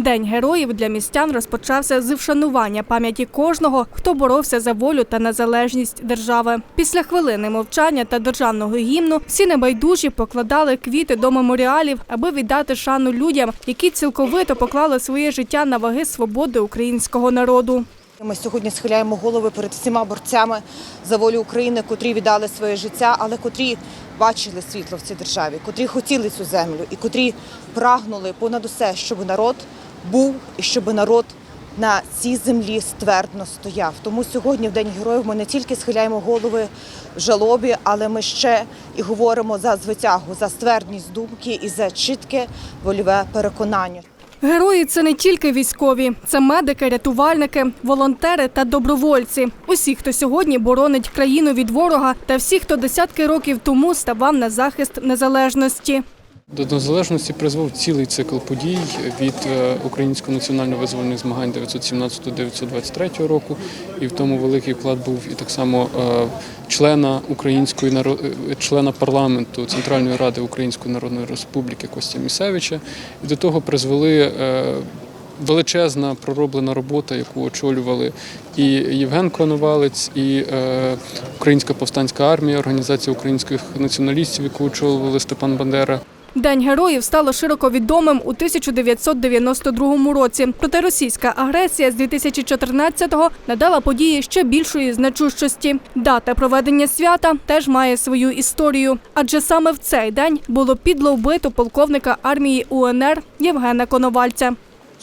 День героїв для містян розпочався з вшанування пам'яті кожного, хто боровся за волю та незалежність держави. Після хвилини мовчання та державного гімну всі небайдужі покладали квіти до меморіалів, аби віддати шану людям, які цілковито поклали своє життя на ваги свободи українського народу. Ми сьогодні схиляємо голови перед всіма борцями за волю України, котрі віддали своє життя, але котрі бачили світло в цій державі, котрі хотіли цю землю і котрі прагнули понад усе, щоб народ був і щоб народ на цій землі ствердно стояв. Тому сьогодні, в День героїв, ми не тільки схиляємо голови жалобі, але ми ще і говоримо за звитягу, за ствердність думки і за чітке вольове переконання. Герої це не тільки військові, це медики, рятувальники, волонтери та добровольці. Усі, хто сьогодні боронить країну від ворога, та всі, хто десятки років тому ставав на захист незалежності. До незалежності призвів цілий цикл подій від е, українського національно-визвольних змагань 917-923 року, і в тому великий вклад був і так само е, члена української е, члена парламенту Центральної ради Української Народної Республіки Костя Місевича. І до того призвели величезна пророблена робота, яку очолювали і Євген Коновалець, і Українська повстанська армія, організація українських націоналістів, яку очолювали Степан Бандера. День героїв стало широко відомим у 1992 році. Проте російська агресія з 2014-го надала події ще більшої значущості. Дата проведення свята теж має свою історію, адже саме в цей день було підло вбито полковника армії УНР Євгена Коновальця.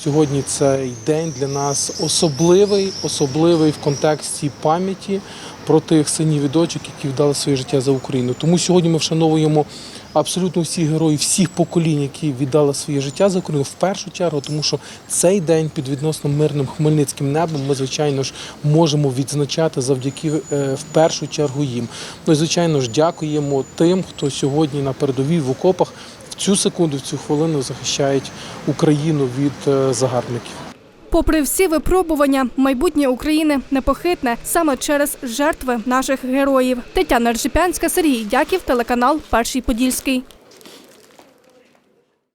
Сьогодні цей день для нас особливий, особливий в контексті пам'яті про тих синів і дочок, які вдали своє життя за Україну. Тому сьогодні ми вшановуємо абсолютно всіх героїв, всіх поколінь, які віддали своє життя за Україну в першу чергу, тому що цей день під відносно мирним хмельницьким небом ми, звичайно ж, можемо відзначати завдяки е, в першу чергу їм. І звичайно ж, дякуємо тим, хто сьогодні на передовій в окопах цю секунду, в цю хвилину захищають Україну від е, загарбників. Попри всі випробування, майбутнє України непохитне саме через жертви наших героїв. Тетяна Ржипянська, Сергій Дяків, телеканал Перший Подільський.